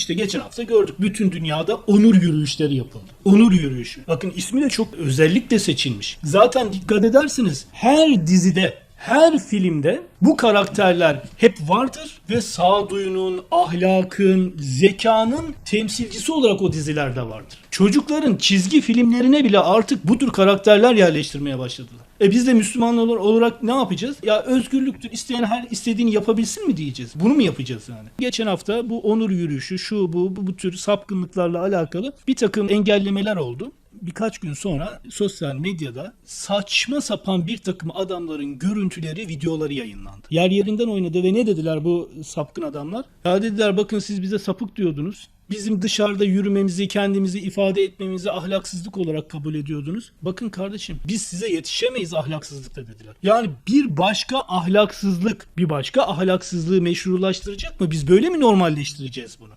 İşte geçen hafta gördük bütün dünyada onur yürüyüşleri yapıldı. Onur yürüyüşü. Bakın ismi de çok özellikle seçilmiş. Zaten dikkat edersiniz her dizide her filmde bu karakterler hep vardır ve sağduyunun, ahlakın, zekanın temsilcisi olarak o dizilerde vardır. Çocukların çizgi filmlerine bile artık bu tür karakterler yerleştirmeye başladılar. E biz de Müslümanlar olarak ne yapacağız? Ya özgürlüktür. isteyen her istediğini yapabilsin mi diyeceğiz? Bunu mu yapacağız yani? Geçen hafta bu onur yürüyüşü, şu bu, bu, bu tür sapkınlıklarla alakalı bir takım engellemeler oldu birkaç gün sonra sosyal medyada saçma sapan bir takım adamların görüntüleri, videoları yayınlandı. Yer yerinden oynadı ve ne dediler bu sapkın adamlar? Ya dediler bakın siz bize sapık diyordunuz. Bizim dışarıda yürümemizi, kendimizi ifade etmemizi ahlaksızlık olarak kabul ediyordunuz. Bakın kardeşim biz size yetişemeyiz ahlaksızlıkta dediler. Yani bir başka ahlaksızlık, bir başka ahlaksızlığı meşrulaştıracak mı? Biz böyle mi normalleştireceğiz bunu?